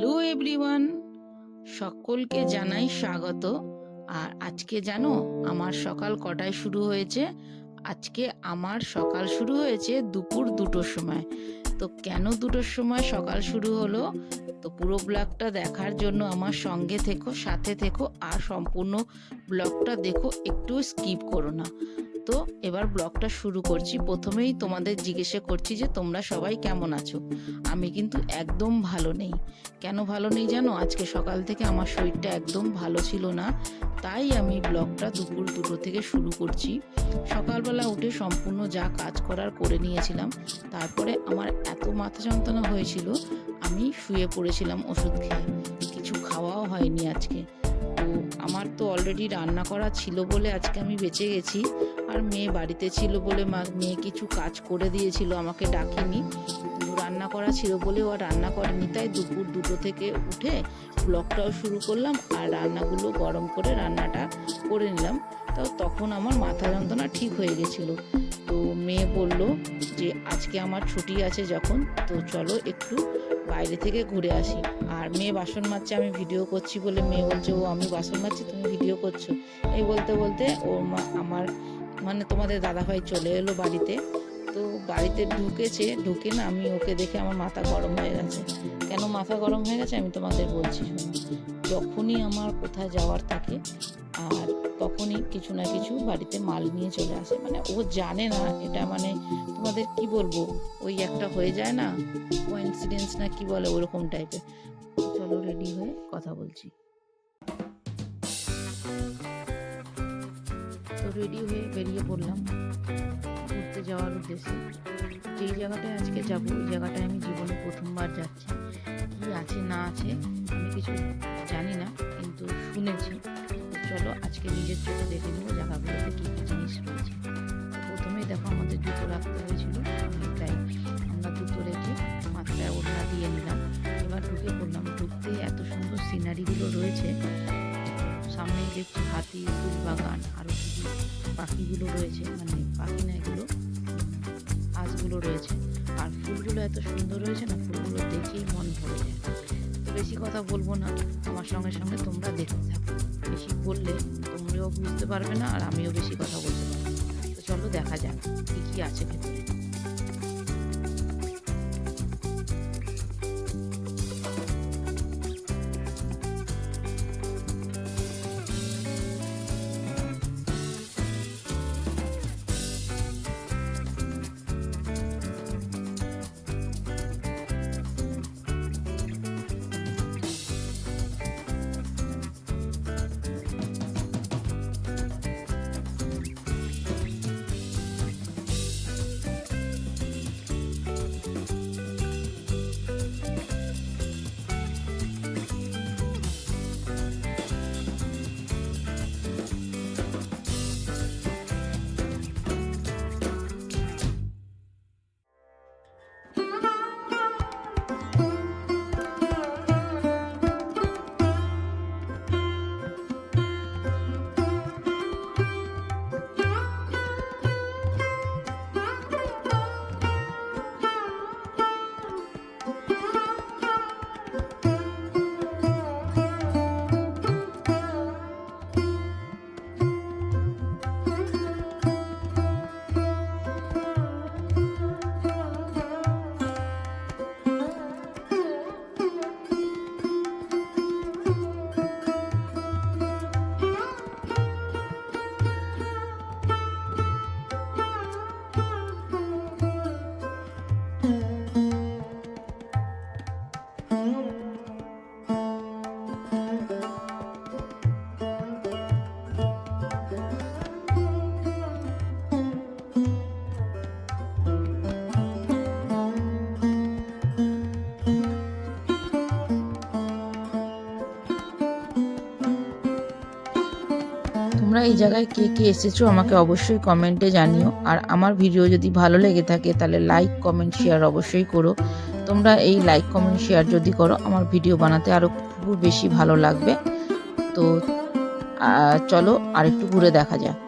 Hello everyone সকলকে জানাই স্বাগত। আর আজকে জানো, আমার সকাল কটায় শুরু হয়েছে? আজকে আমার সকাল শুরু হয়েছে দুপুর দুটোর সময়। তো কেন দুটোর সময় সকাল শুরু হলো? তো পুরো ব্লগটা দেখার জন্য আমার সঙ্গে থেকো, সাথে থেকো, আর সম্পূর্ণ ব্লগটা দেখো, একটু স্কিপ করো না। তো এবার ব্লগটা শুরু করছি। প্রথমেই তোমাদের জিজ্ঞেসা করছি যে তোমরা সবাই কেমন আছো? আমি কিন্তু একদম ভালো নেই। কেন ভালো নেই জানো? আজকে সকাল থেকে আমার শরীরটা একদম ভালো ছিল না, তাই আমি ব্লগটা দুপুর দুটো থেকে শুরু করছি। সকালবেলা উঠে সম্পূর্ণ যা কাজ করার করে নিয়েছিলাম, তারপরে আমার এত মাথা যন্ত্রণা হয়েছিল, আমি শুয়ে পড়েছিলাম ওষুধ খেয়ে। কিছু খাওয়াও হয়নি আজকে। আমার তো অলরেডি রান্না করা ছিল বলে আজকে আমি বেঁচে গেছি। আর মেয়ে বাড়িতে ছিল বলে মা, মেয়ে কিছু কাজ করে দিয়েছিল, আমাকে ডাকেনি। রান্না করা ছিল বলে ও রান্না করেনি, তাই দুপুর দুটো থেকে উঠে ব্লগটাও শুরু করলাম আর রান্নাগুলো গরম করে রান্নাটা করে নিলাম। তো তখন আমার মাথা যন্ত্রণা ঠিক হয়ে গেছিল। তো মেয়ে বলল যে, আজকে আমার ছুটি আছে যখন, তো চলো একটু বাইরে থেকে ঘুরে আসি। আর মেয়ে বাসন মাজছে, আমি ভিডিও করছি বলে মেয়ে বলছে, ও, আমি বাসন মাজছি, তুমি ভিডিও করছ। এই বলতে বলতে ও আমার মানে তোমাদের দাদাভাই চলে এলো বাড়িতে। তো বাড়িতে ঢুকেছে, ঢুকে না আমি ওকে দেখে আমার মাথা গরম হয়ে গেছে। কেন মাথা গরম হয়ে গেছে আমি তোমাদের বলছি যখনই আমার কোথায় যাওয়ার থাকে, আর তখনই কিছু না কিছু বাড়িতে মাল নিয়ে চলে আসে। মানে ও জানে না এটা মানে তোমাদের কি বলব? ওই একটা হয়ে যায় না? ও কোইন্সিডেন্স না কি বলে ওরকম টাইপের চলো রেডি হয়ে কথা বলছি। তো রেডি হয়ে বেরিয়ে পড়লাম ঘুরতে যাওয়ার উদ্দেশ্যে। যেই জায়গাটায় আজকে যাব, ওই জায়গাটায় আমি জীবনে প্রথমবার যাচ্ছি। কি আছে, না আছে, আমি কিছু জানি না, কিন্তু শুনেছি। চলো আজকে নিজের চোখে দেখে নেব জায়গাগুলোতে কী কী জিনিস রয়েছে। প্রথমেই দেখো আমাদের জুতো রাখতে হয়েছিল তাই আমরা জুতো রেখে মাথায় ওড়না দিয়ে নিলাম। এবার ঢুকে পড়লাম। ঢুকতে এত সুন্দর সিনারিগুলো রয়েছে। সামনেই দেখছি হাতি ফুল বাগান আরও কিছু পাখিগুলো রয়েছে মানে পাখি না এগুলো গাছগুলো রয়েছে। আর ফুলগুলো এত সুন্দর রয়েছে না, ফুলগুলো দেখেই মন ভরে যায়। তো বেশি কথা বলব না, আমার সঙ্গে সঙ্গে তোমরা দেখতে থাকো। বেশি বললে তোমরাও বুঝতে পারবে না, আর আমিও বেশি কথা বলতে পারব। তো চলো দেখা যাক, কী কী আছে ভেতরে। তোমরা এই জায়গায় কে কে এসেছ আমাকে অবশ্যই কমেন্টে জানিও। আর আমার ভিডিও যদি ভালো লেগে থাকে তাহলে লাইক কমেন্ট শেয়ার অবশ্যই করো। তোমরা এই লাইক কমেন্ট শেয়ার যদি করো, আমার ভিডিও বানাতে আরও খুব বেশি ভালো লাগবে। তো চলো আরেকটু ঘুরে দেখা যাক।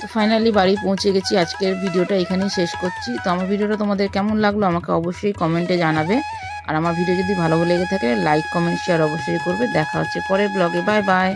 তো ফাইনালি বাড়ি পৌঁছে গেছি। আজকের ভিডিওটা এখানেই শেষ করছি। তো আমার ভিডিওটা তোমাদের কেমন লাগল আমাকে অবশ্যই কমেন্টে জানাবে। আর আমার ভিডিও যদি ভালো লেগে থাকে লাইক কমেন্ট শেয়ার অবশ্যই করবে। দেখা হচ্ছে পরের ব্লগে বাই বাই